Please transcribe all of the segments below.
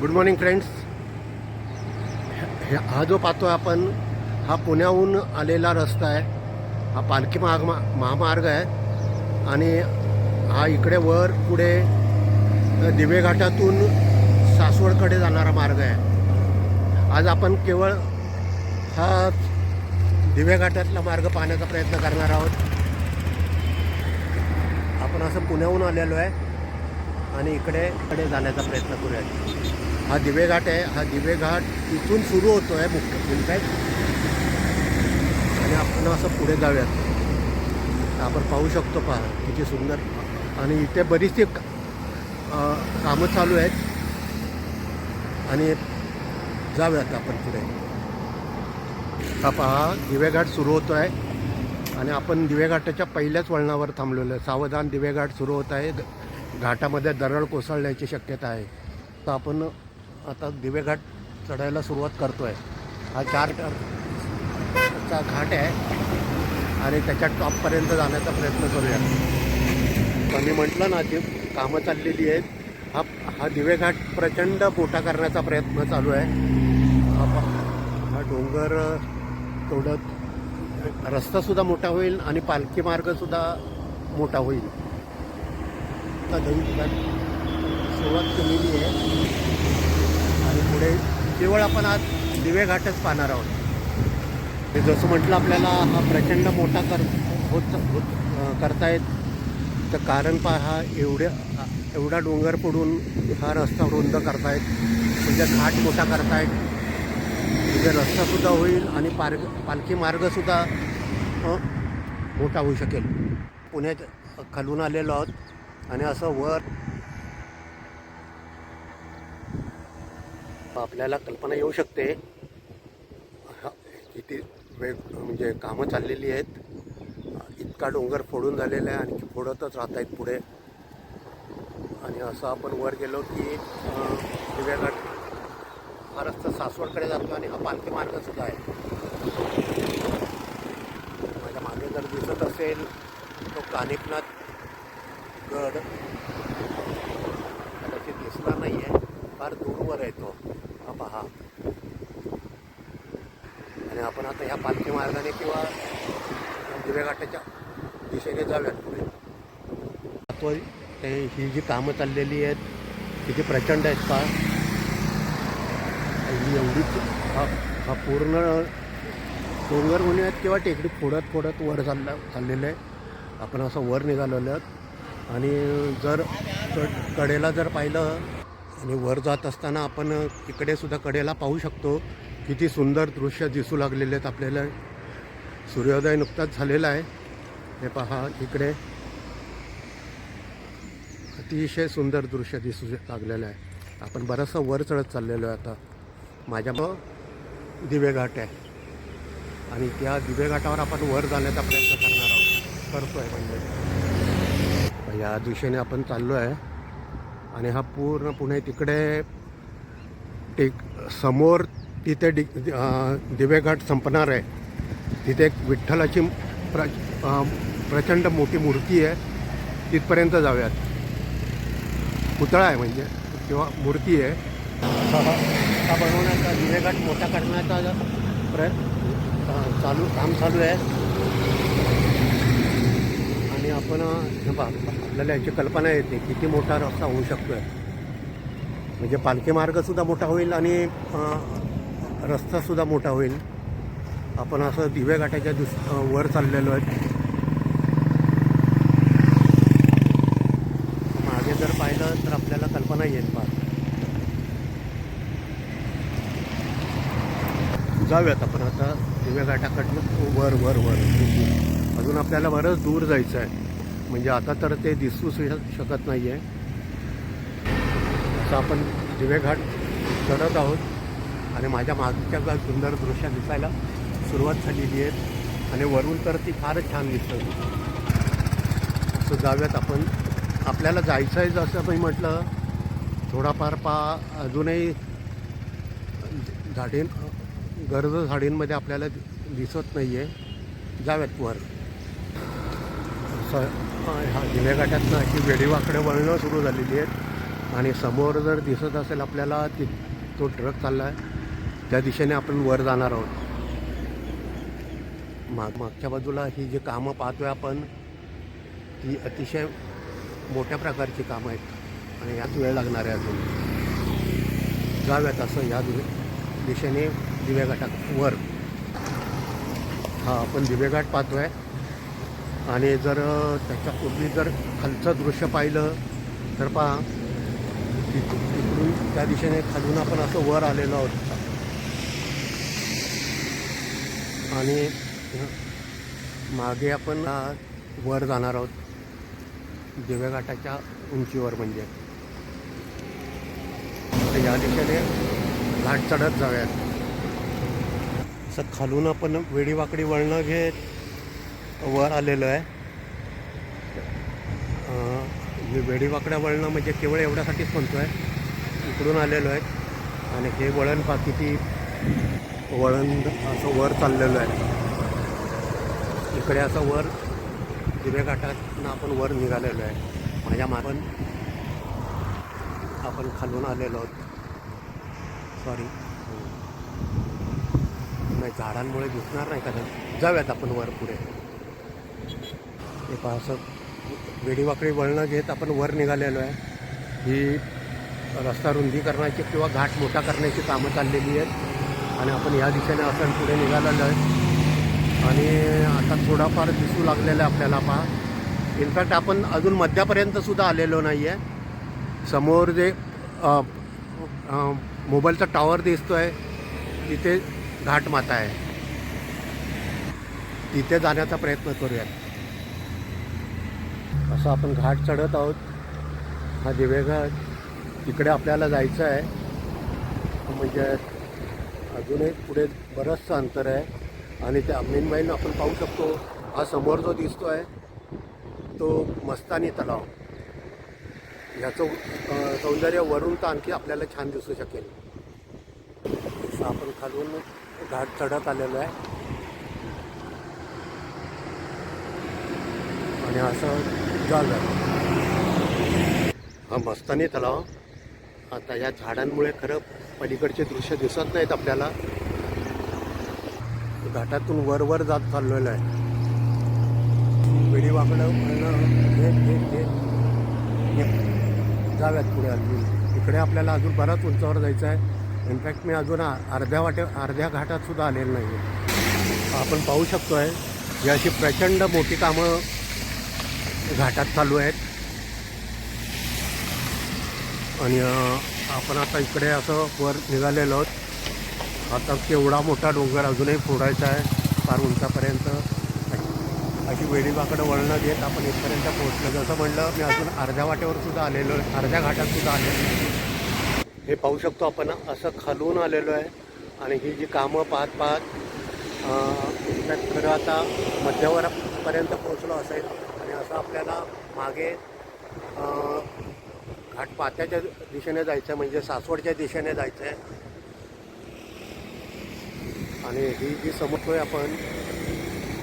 Good morning friends हा जो पाहतो आपण हा पुण्याहून आलेला रस्ता आहे. हा पालखी महाग महामार्ग आहे. आणि हा इकडे वर पुढे दिवे घाटातून सासवडकडे जाणारा मार्ग आहे. आज आपण केवळ हा दिवे घाटातला मार्ग पाहण्याचा प्रयत्न करणार आहोत. आपण असं पुण्याहून आलेलो आहे आणि इकडे कडे जाण्याचा प्रयत्न करूया हा दिवे घाट आहे. हा दिवे घाट इथून सुरू होतो आहे मुख्य इनफॅक्ट आणि आपण असं पुढे जाऊयात. आपण पाहू शकतो पहा किती सुंदर. आणि इथे बरीचशी कामं चालू आहेत. आणि जाऊयात आपण पुढे. हा पहा दिवेघाट सुरू होतो आहे आणि आपण दिवेघाटाच्या पहिल्याच वळणावर थांबलेलो आहे. सावधान दिवेघाट सुरू होत आहे. घाटामध्ये दरड कोसळण्याची शक्यता आहे. तर आपण आता दिवे घाट चढायला सुरुवात करतो आहे हा चार चा घाट आहे. आणि त्याच्या टॉपपर्यंत जाण्याचा प्रयत्न करूया. पण मी म्हटलं ना ते कामं चाललेली आहेत हा हा दिवे घाट प्रचंड मोठा करण्याचा प्रयत्न चालू आहे. हा डोंगर तोडत रस्तासुद्धा मोठा होईल आणि पालखी मार्गसुद्धा मोठा होईल. आता नवीन ठिकाणी सुरुवात केलेली आहे. आणि पुढे केवळ आपण आज दिवे घाटच पाहणार आहोत. ते जसं म्हटलं आपल्याला हा प्रचंड मोठा कर होत होत करता करतायत. तर कारण पहा एवढ्या एवढा डोंगर पडून हा रस्ता रुंद करतायत. म्हणजे घाट मोठा करतायत. म्हणजे रस्तासुद्धा होईल आणि पार्ग पालखी मार्गसुद्धा मोठा होऊ शकेल. पुण्यात खालून आलेलो आहोत. आणि असं वर आपल्याला कल्पना येऊ शकते. हा, किती वेग म्हणजे कामं चाललेली आहेत. इतका डोंगर फोडून झालेला आहे आणखी फोडतच राहत आहेत पुढे. आणि असं आपण वर गेलो की दिव्याघाट हा रस्ता सासवडकडे जातो आणि हा पालखी मार्गसुद्धा आहे. माझ्या मागे जर दिसत असेल तो कानिकनाथ गड. कदाचित दिसला नाही आहे फार दूरवर आहे तो. पहा. आणि आपण आता ह्या पालखी मार्गाने किंवा दिव्या दिशेने जाऊयात पुढे. ते ही जी कामं चाललेली आहेत किती प्रचंड आहेत पहा ही एवढीच हा हा पूर्ण डोंगर म्हणूयात किंवा टेकडी फोडत फोडत वर चालला चाललेलं आहे. आपण असं वर निघालेलं आहोत. आणि जर कडेला जर पाहिलं आणि वर जात असताना आपण इकडेसुद्धा कडेला पाहू शकतो किती सुंदर दृश्य दिसू लागलेले आहेत आपल्याला. सूर्योदय नुकताच झालेला आहे. हे पहा इकडे. अतिशय सुंदर दृश्य दिसू लागलेलं आहे. आपण बरंचसं वर चढत चाललेलो आहे आता. माझ्या मग दिवे घाट आहे. आणि त्या दिवे घाटावर आपण वर जाण्याचा प्रयत्न करणार आहोत. करतो आहे म्हणजे. या दिशेने आपण चाललो आहे आणि हा पूर्ण पुणे तिकडे टेक समोर तिथे डि दिवेघाट संपणार आहे. तिथे एक विठ्ठलाची प्र प्रचंड मोठी मूर्ती आहे. तिथपर्यंत जाऊयात. पुतळा आहे म्हणजे किंवा मूर्ती आहे. हा बनवण्याचा दिवेघाट मोठा करण्याचा प्र चालू काम चालू आहे. आणि आपण आपल्याला याची कल्पना येते किती मोठा रस्ता होऊ शकतो आहे म्हणजे पालखी मार्गसुद्धा मोठा होईल आणि रस्तासुद्धा मोठा होईल. आपण असं दिवे घाटाच्या दुस वर चाललेलो आहे. मागे जर पाहिलं तर आपल्याला कल्पना येईल पा जाऊयात आपण आता दिव्या घाटाकडनं वर वर वर. अजून आपल्याला बरंच दूर जायचं आहे म्हणजे आता तर ते दिसू शकत नाही आहे असं आपण दिवेघाट चढत आहोत. आणि माझ्या मागच्या काय सुंदर दृश्य दिसायला सुरुवात झालेली आहे. आणि वरून तर ती फारच छान दिसत. असं जाव्यात आपण. आपल्याला जायचं आहे जसं मी म्हटलं थोडाफार पा अजूनही झाडीं गर्द झाडींमध्ये आपल्याला दिसत नाही आहे जाव्यात वर. असं ह्या दिव्या अशी वेडीवाकडे वळणं सुरू झालेली आहेत. आणि समोर जर दिसत असेल आपल्याला ती तो ट्रक चालला आहे त्या दिशेने आपण वर जाणार आहोत. माग मागच्या बाजूला ही जी कामं पाहतोय आपण ती अतिशय मोठ्या प्रकारची कामं आहेत. आणि यात वेळ लागणार आहे अजून. जाऊयात असं या दिशेने दिवेघाटात वर. हा आपण दिवेघाट पाहतोय. आणि जर त्याच्या पूर्वी जर खालचं दृश्य पाहिलं तर पहा तिकडून त्या दिशेने खालून आपण असं वर आलेलो आहोत. आणि मागे आपण वर जाणार आहोत. दिव्याघाटाच्या उंचीवर म्हणजे. तर या दिशेने घाट चढत जाऊयात. असं खालून आपण वेडीवाकडी वळणं घेत वर आलेलो आहे. मी वेडीवाकड्या वळणं म्हणजे केवळ एवढ्यासाठीच म्हणतो आहे इकडून आलेलो आहे. आणि हे वळण पा किती वळण असं वर चाललेलं आहे. इकडे असं वर दिवेघाटातनं आपण वर निघालेलो आहे. माझ्या मागून आपण खालून आलेलो आहोत. सॉरी नाही झाडांमुळे दिसणार नाही का? जाऊयात आपण वर पुढे. हे पहा असं वेडीवाकडी वळणं घेत आपण वर निघालेलो आहे. ही रस्ता रुंदीकरणाची किंवा घाट मोठा करण्याची कामं चाललेली आहेत. आणि आपण ह्या दिशेने असं पुढे निघालेलो आहे. आणि आता थोडाफार दिसू लागलेलं आहे आपल्याला पहा. इनफॅक्ट आपण अजून मध्यापर्यंतसुद्धा आलेलो नाही आहे समोर जे मोबाईलचा टॉवर दिसतो आहे तिथे घाटमाता आहे. तिथे जाण्याचा प्रयत्न करूयात. असं आपण घाट चढत आहोत. हा दिवेघाट तिकडे आपल्याला जायचं आहे. म्हणजे अजूनही पुढे बरंचसं अंतर आहे. आणि त्या मेनबाईन आपण पाहू शकतो हा समोर जो दिसतो आहे तो मस्तानी तलाव. ह्याचं सौंदर्य वरून तर आणखी आपल्याला छान दिसू शकेल. असं आपण खालून घाट चढत आलेलो आहे. आणि असं जाऊया हा मस्तानी तलाव. आता या झाडांमुळे खरं पलीकडचे दृश्य दिसत नाहीत आपल्याला. घाटातून वर वर जात चाललेलं आहे. पिढी वाकडं जाव्यात पुढे अजून. इकडे आपल्याला अजून बराच उंचावर जायचं आहे. इनफॅक्ट मी अजून अर्ध्या वाटे अर्ध्या घाटात सुद्धा आलेलं नाही आहे आपण पाहू शकतो आहे ही अशी प्रचंड मोठी कामं घाटात चालू आहेत. आणि आपण आता इकडे असं वर निघालेलो आहोत. आता केवढा मोठा डोंगर अजूनही फोडायचा आहे फार उंचापर्यंत. अशी वेडीबाकडं वळणं घेत आपण इथपर्यंत पोहोचलो. जसं म्हणलं मी अजून अर्ध्या वाटेवर सुद्धा आलेलो आहे अर्ध्या घाटात सुद्धा आलेलो आहे. हे पाहू शकतो आपण असं खालून आलेलो आहे. आणि ही जी कामं पाहत पाहत त्यात खरं आता मध्यावरपर्यंत पोहोचलो असेल आणि असं आपल्याला मागे घाटपात्याच्या घाट पात्याच्या दिशेने जायचं आहे म्हणजे सासवडच्या दिशेने जायचं आहे आणि ही जी समजतोय आपण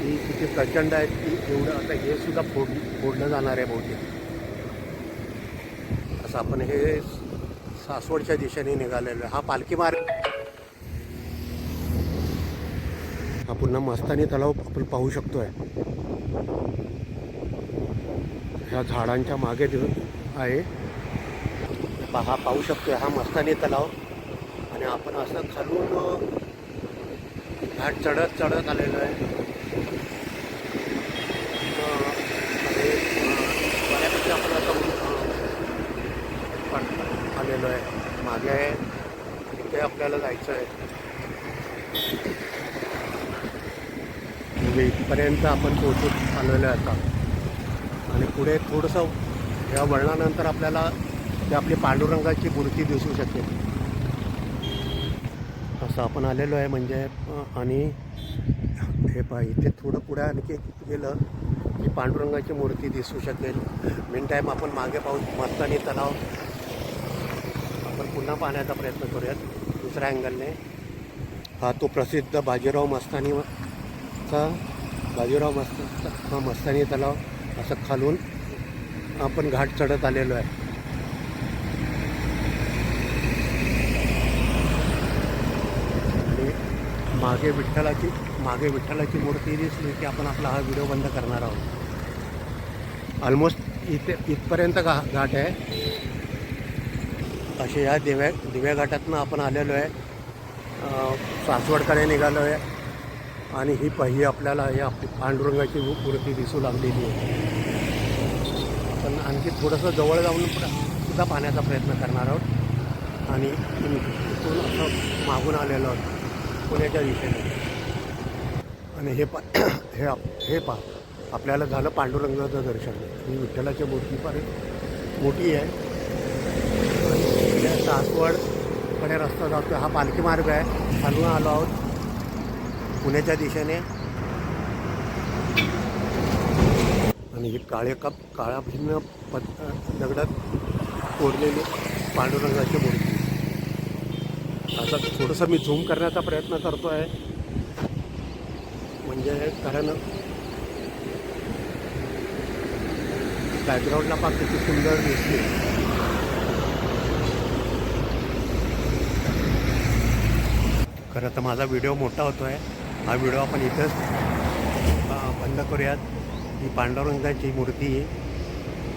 ती किती प्रचंड आहे ती एवढं आता हे सुद्धा फोड फोडलं जाणार आहे बहुतेक. असं आपण हे सासवडच्या दिशेने निघालेलो आहे. हा पालखी मार्ग हा पुन्हा मस्तानी तलाव आपण पाहू शकतोय. ह्या झाडांच्या मागे देऊन आहे. पहा पाहू शकतो हा मस्तानी तलाव. आणि आपण असं खालून घाट चढत चढत आलेलो आहे. आणि बऱ्यापैकी आपण आता पण आलेलो आहे. मागे आहे. तिथे आपल्याला जायचं आहे. म्हणजे इथपर्यंत आपण पोहोचत आलेलो आहे आता. आणि पुढे थोडंसं या वळणानंतर आपल्याला ते आपली पांडुरंगाची मूर्ती दिसू शकेल. असं आपण आलेलो आहे म्हणजे आणि हे पहा इथे थोडं पुढे आणखी गेलं की पांडुरंगाची मूर्ती दिसू शकेल. मेन टाईम आपण मागे पाहू मस्तानी तलाव. आपण पुन्हा पाहण्याचा प्रयत्न करूयात दुसऱ्या अँगलने हा तो प्रसिद्ध बाजीराव मस्तानीचा बाजीराव मस्त हा मस्तानी तलाव. असं खालून आपण घाट चढत आलेलो आहे. आणि मागे विठ्ठलाची मागे विठ्ठलाची मूर्ती दिसली की आपण आपला हा व्हिडिओ बंद करणार आहोत. ऑलमोस्ट इथे इथपर्यंत गा घाट आहे. असे या दिव्या दिव्या घाटातनं आपण आलेलो आहे. सासवडकडे निघालो आहे आणि ही पहिली आपल्याला या पांडुरंगाची मूर्ती दिसू लागलेली आहे. आपण आणखी थोडंसं जवळ जाऊन पुढं सुद्धा पाहण्याचा प्रयत्न करणार आहोत. आणि इथून असं मागून आलेलो आहोत पुण्याच्या दिशेने. आणि हे पा हे आप हे पा आपल्याला झालं पांडुरंगाचं दर्शन. ही विठ्ठलाची मूर्ती फार मोठी आहे. इकडे सासवडकडे रस्ता जातो हा पालखी मार्ग आहे. खालून आलो आहोत. पुण्याच्या दिशेने. आणि हे काळे कप काळा भिन्न पत दगडात कोरलेली पांडुरंगाची मूर्ती आता थोडंसं मी झूम करण्याचा प्रयत्न करतो आहे. म्हणजे कारण बॅकग्राऊंडला पाक किती सुंदर दिसते. खरं तर माझा व्हिडिओ मोठा होतो आहे हा व्हिडिओ आपण इथंच बंद करूयात. ही पांडुरंगाची मूर्ती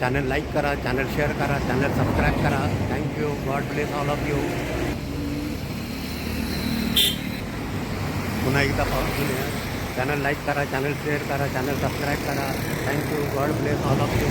चॅनल लाईक करा चॅनल शेअर करा चॅनल सबस्क्राईब करा. Thank you God bless all of you पुन्हा एकदा पाहून चॅनल लाईक करा चॅनल शेअर करा चॅनल सबस्क्राईब करा. Thank you God bless all of you